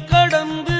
கடந்து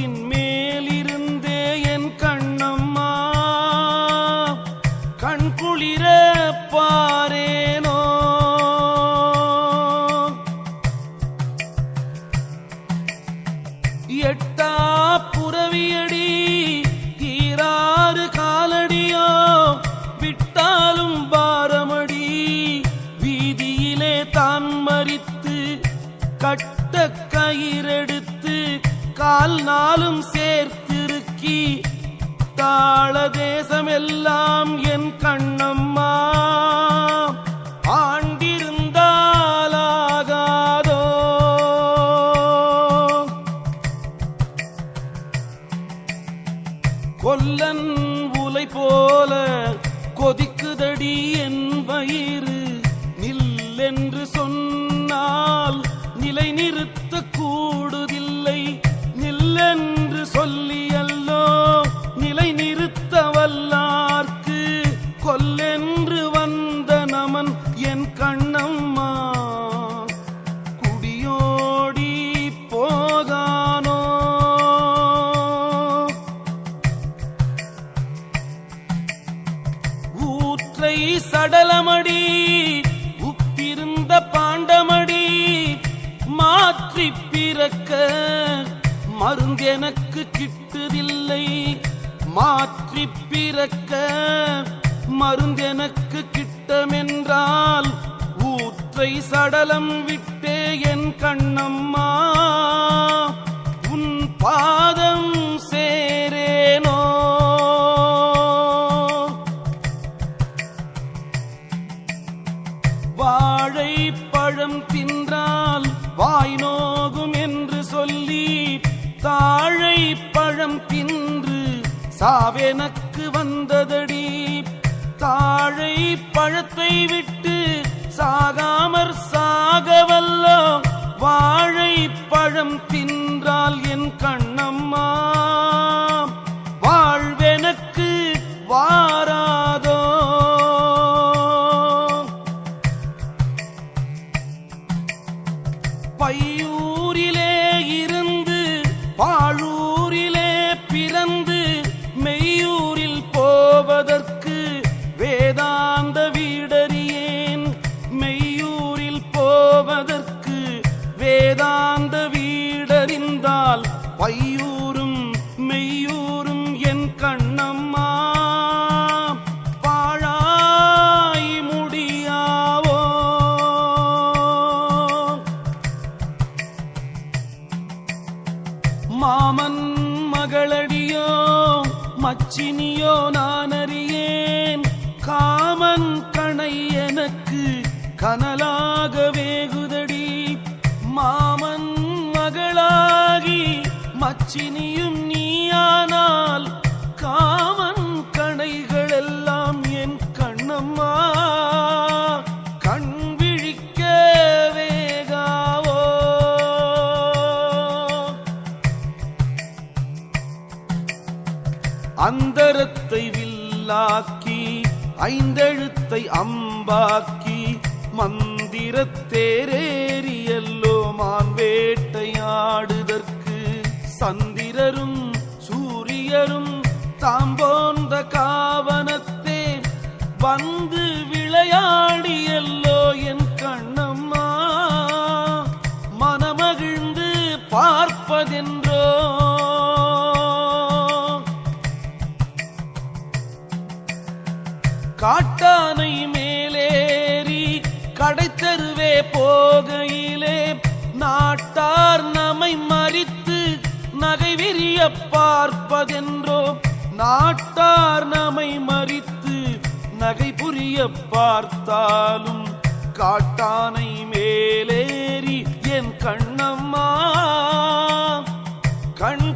தின் மேல் கால் நாளும் சேர்த்திருக்கி தாள தேசமெல்லாம் என் கண் மச்சினியோ நான் அறியேன் காமன் கணை எனக்கு கனலாக வேகுதடி. மாமன் மகளாகி மச்சினி அந்தரத்தை வில்லாக்கி ஐந்தெழுத்தை அம்பாக்கி மந்திரத்தேரேறியல்லோ மான் வேட்டையாடுதற்கு. சந்திரரும் சூரியரும் தாம் போன்ற காவனத்தே வந்து விளையாடியல்லோ என் கண்ணம்மா. மனமகிழ்ந்து பார்ப்பதென்ன காட்டானை மேலேறி கடைத்தருவே போகையிலே நாட்டார் நம்மை மறித்து நகை விரிய பார்ப்பதென்றோ நாட்டார் நம்மை மறித்து நகை புரிய பார்த்தாலும் காட்டானை மேலேறி என் கண்ணம்மா கண்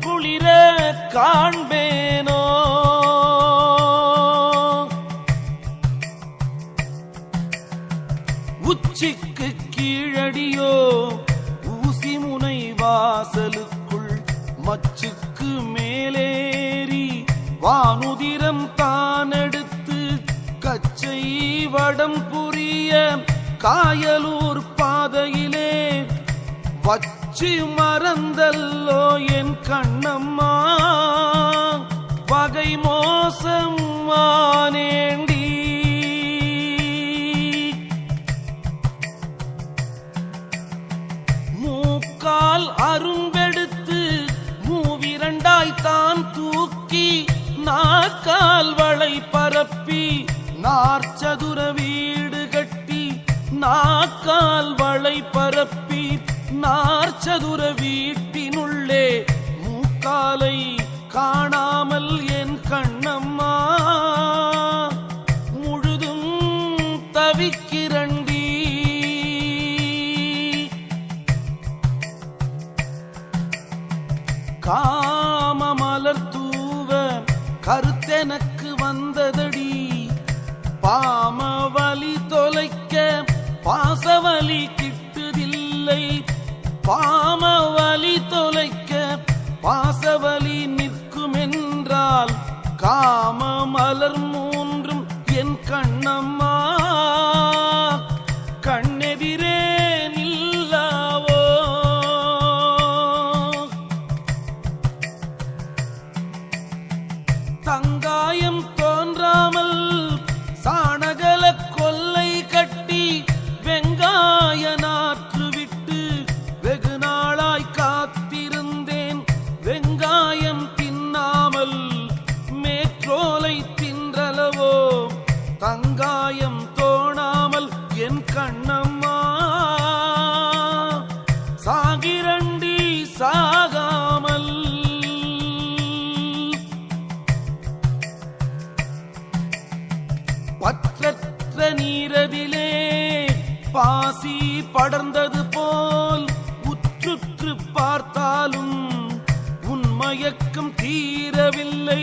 உச்சிக்கு கீழடியோ ஊசி முனை வாசலுக்குள் மச்சுக்கு மேலேறி வானுதிரம் தானெடுத்து கச்சை வடம் புரிய காயலூர் பாதையிலே வச்சு மறந்தல்லோ என் கண்ணம்மா பகை மோசம் ஆனேண்டி போல் அரும்பெடுத்து மூவிரண்டாய்த்தான் தூக்கி நாக்கால் வளை பரப்பி நாற்சதுர வீடு கட்டி நாக்கால் வளை பரப்பி நாற்சதுர வீட்டினுள்ளே மூக்காலை காணாமல் காம மலர் தூவ கருத்தெனக்கு வந்ததடி. பாம வலி தொலைக்க பாசவலி கிட்டுதில்லை. பாம வலி தொலைக்க பாசவலி நிற்குமென்றால் காம மலர் பாசி படர்ந்தது போல் உற்றுற்று பார்த்தாலும் உன்மயக்கம் தீரவில்லை.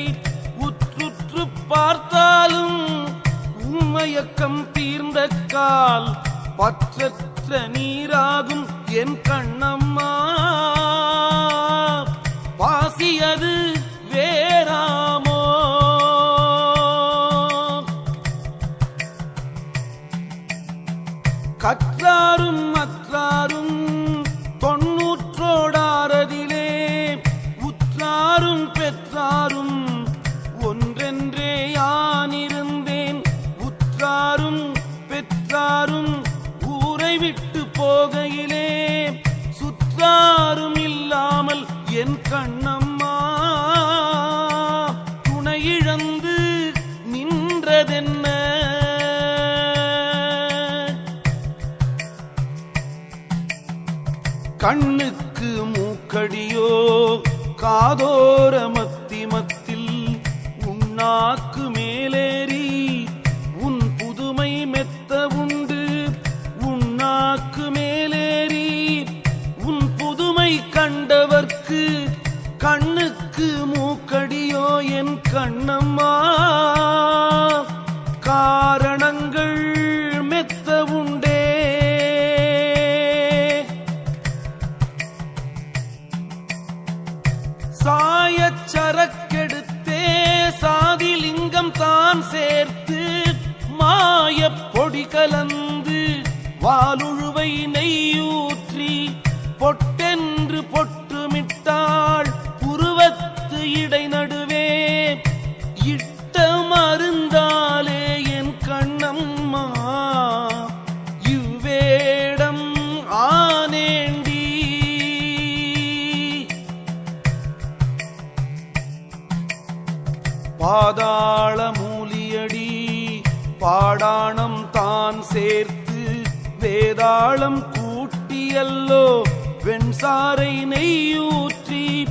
உற்றுற்று பார்த்தாலும் உன்மயக்கம் தீர்ந்த கால் பற்றற்ற நீராகும் என் கண்ணம்மா. பாசி அது வேறாமோ கற்றாரும் நாக்கு பொடி கலந்து வாலுழுவை நெய்யூற்றி பொட்டென்று வேதாளம் கூட்டியல்லோ வெண்சாரை நெய்யூற்றி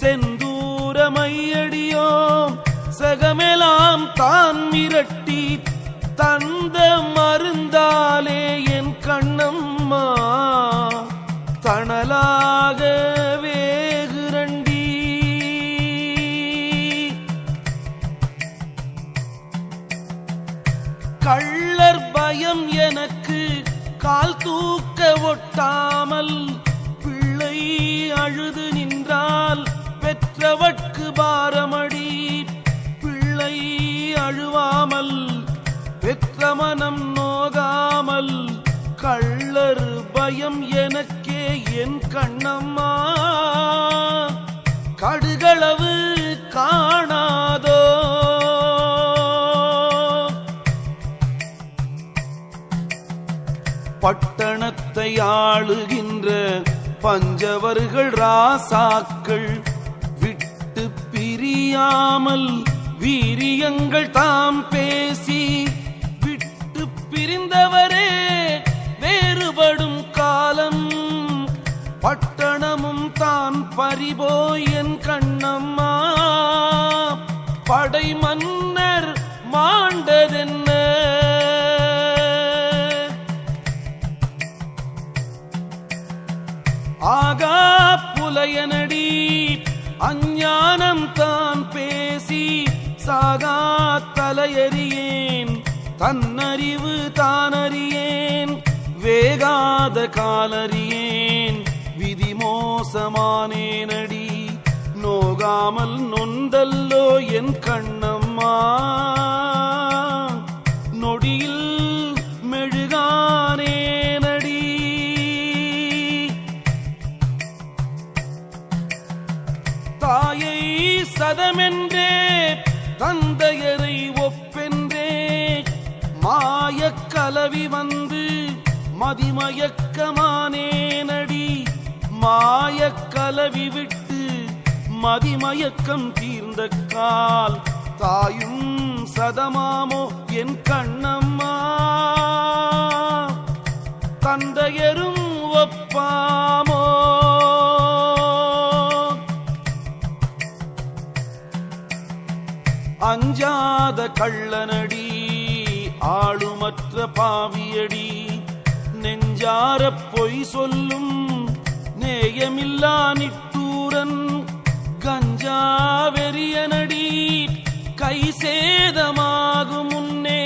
செந்தூரமையடியோம். சகமெலாம் தான் மிரட்டி தந்த மருந்தாலே என் கண்ணம்மா. தன ஒட்டாமல் பிள்ளை அழுது நின்றால் பெற்றவட்கு பாரமடி. பிள்ளை அழுவாமல் பெற்ற மனம் நோகாமல் கள்ளர் பயம் எனக்கே என் கண் வாழுகின்ற பஞ்சவர்கள் ராசாக்கள் விட்டு பிரியாமல் வீரியங்கள் தாம் பே வேகாத காலறியேன். விதி மோசமானேனடி. நோகாமல் நொந்தல்லோ என் கண்ணம்மா. மதிமயக்கமானேனடி மாயக் கலவி விட்டு மதிமயக்கம் தீர்ந்த கால். தாயும் சதமாமோ என் கண்ணம்மா. தந்தையரும் ஒப்பாமோ. அஞ்சாத கள்ளனடி ஆளுமற்ற பாவியடி. நெஞ்சார பொய் சொல்லும் நேயமில்லா நிட்டூரன் கஞ்சா வெறியனடி கை சேதமாகும் முன்னே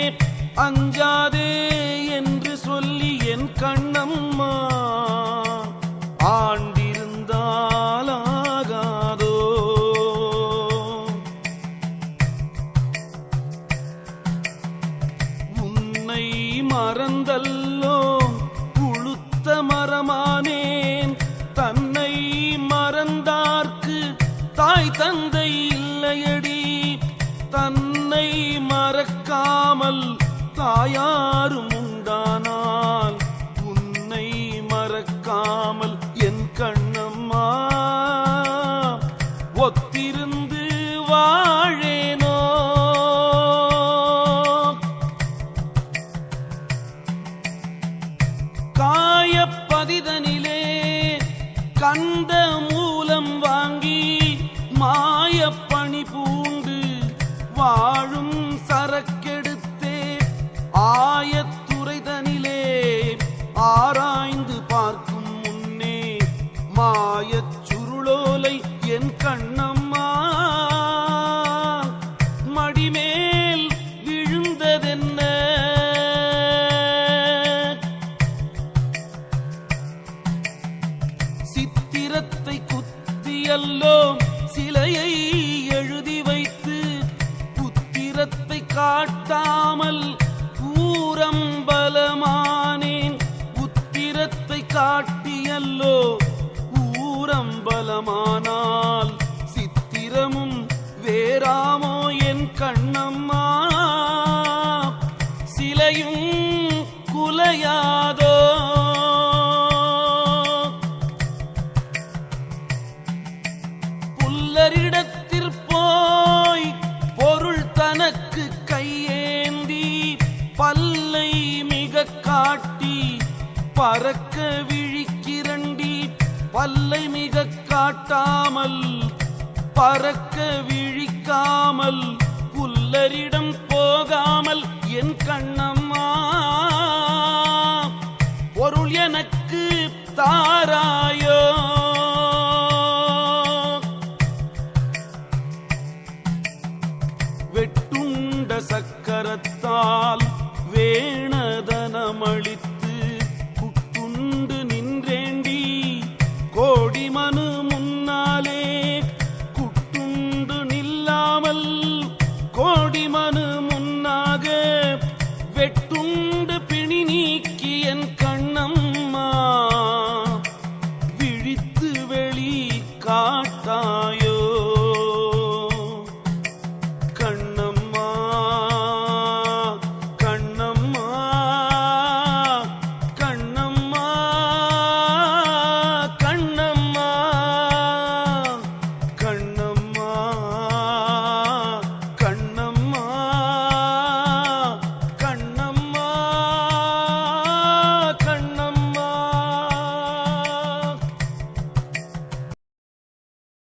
அஞ்சாத ஆயச் சுருளோலை என் கண் வேறாமோ என் கண்ணம்மா? சிலையும் குலையாதோ? புல்லரிடத்தில் போய் பொருள் தனக்கு கையேந்தி பல்லை மிக காட்டி பறக்க விழிக்கிறண்டி பல்லை மிக காட்டாமல் பறக்க விழிக்காமல் புல்லரிடம் போகாமல் என் கண்ணம்